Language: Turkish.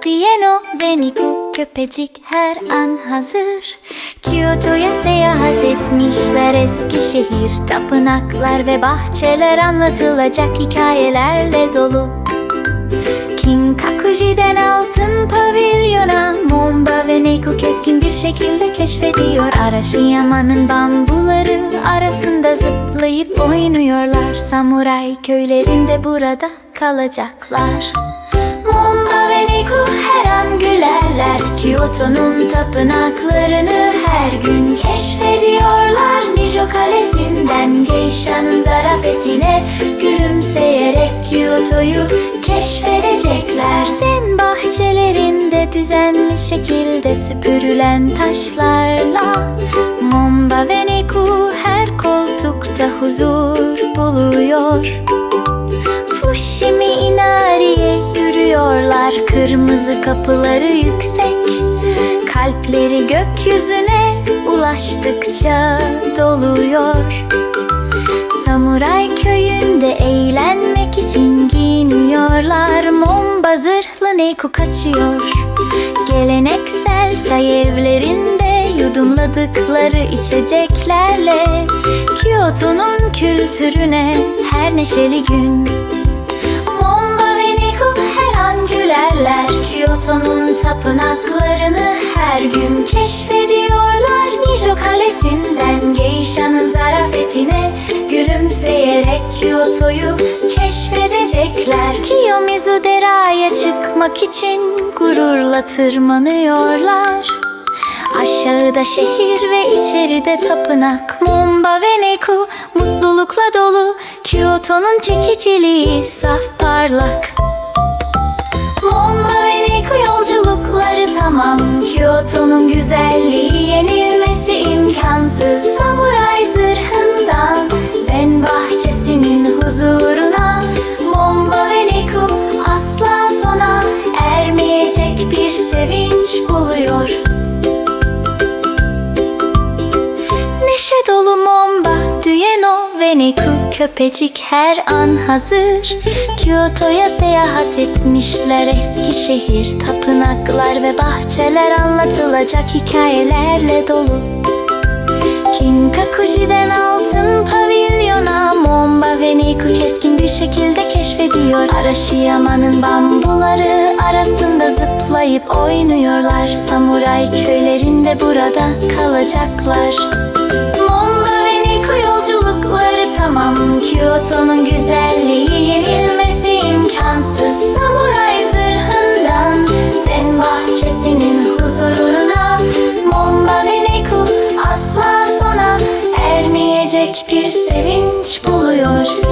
Tieno ve Niku köpecik her an hazır. Kyoto'ya seyahat etmişler Eskişehir Tapınaklar ve bahçeler anlatılacak hikayelerle dolu. King Kakuji'den altın pavilyona Momba ve Neiko keskin bir şekilde keşfediyor. Arashiyama'nın bambuları arasında zıplayıp oynuyorlar. Samuray köylerinde burada kalacaklar gülerler Kyoto'nun tapınaklarını her gün keşfediyorlar. Nijo Kalesi'nden Geisha'nın zarafetine Gülümseyerek Kyoto'yu keşfedecekler. Zen bahçelerinde düzenli şekilde süpürülen taşlarla Momba ve Neiko her koltukta huzur buluyor Kırmızı kapıları yüksek Kalpleri gökyüzüne ulaştıkça doluyor. Samuray köyünde eğlenmek için giyiniyorlar Momba zırhlı Neku kaçıyor. Geleneksel çay evlerinde yudumladıkları içeceklerle Kyoto'nun kültürüne her neşeli gün gülerler Kyoto'nun tapınaklarını her gün keşfediyorlar. Nijo Kalesi'nden Geisha'nın zarafetine Gülümseyerek Kyoto'yu keşfedecekler. Kiyomizu Dera'ya çıkmak için gururla tırmanıyorlar. Aşağıda şehir ve içeride tapınak. Momba ve Neku mutlulukla dolu. Kyoto'nun çekiciliği saf parlak Kyoto'nun güzelliği yenilmesi imkansız Neku köpecik her an hazır. Kyoto'ya seyahat etmişler Eskişehir. Tapınaklar ve bahçeler anlatılacak hikayelerle dolu. Kinkakuji'den altın pavilyona Momba ve Neku keskin bir şekilde keşfediyor. Arashiyama'nın bambuları arasında zıplayıp oynuyorlar. Samuray köylerinde burada kalacaklar yolculukları tamam Kyoto'nun güzelliği yenilmesi imkansız. Samuray zırhından Zen bahçesinin huzuruna Momba ve Neku asla sona ermeyecek bir sevinç buluyor